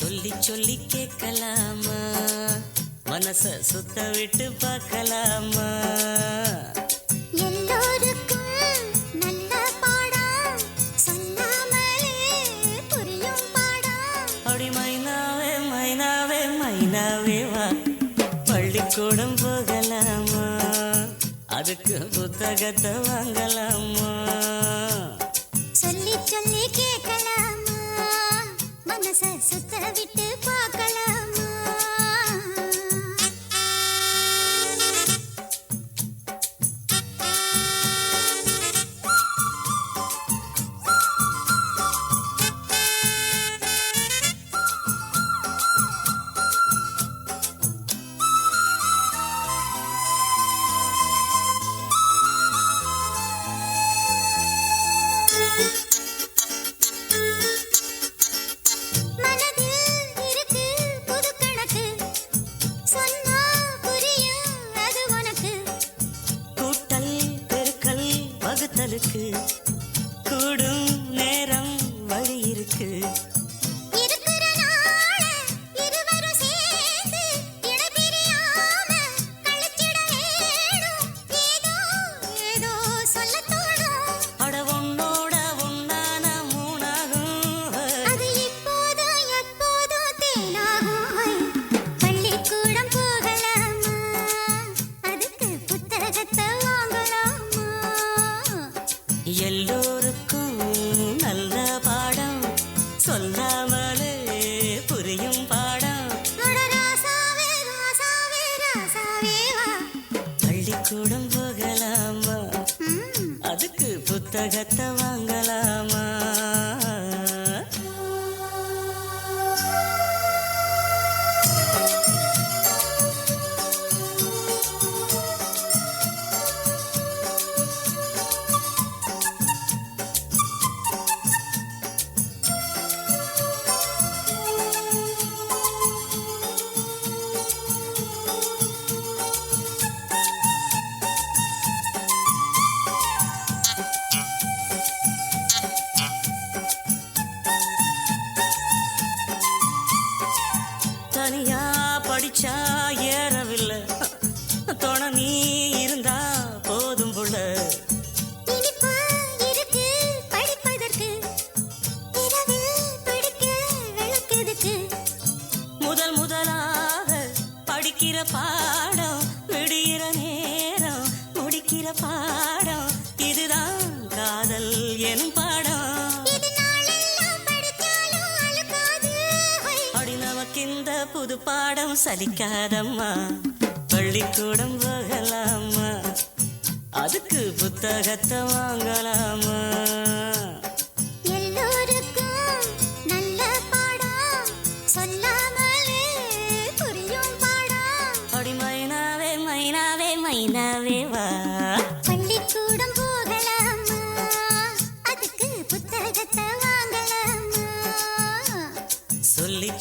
சொல்லி சொல்லி கேட்கலாமா? மனச சுத்த விட்டு பார்க்கலாமா? பள்ளிக்கூடம் போகலாமா? அதுக்கு புத்தகத்தை வாங்கலாமா? சொல்லி சொல்லி கேட்கலாமா. மனச சுத்த விட்டு வகுத்தலுக்கு கூடும் சொல்லாமலே புரியும் பாடம். பள்ளிக்கூடம் போகலாமா. அதுக்கு புத்தகத்தை தனியா படிச்சா ஏறவில்லை. துணை நீ இருந்தா போதும் புள்ள முதல் முதலாக படிக்கிற பாடம் விடுகிற நேரம் முடிக்கிற பாடம். இந்த புது பாடம் சலிக்காதம்மா. பள்ளிக்கூடம் போகலாமா அதுக்கு புத்தகத்தை வாங்கலாமா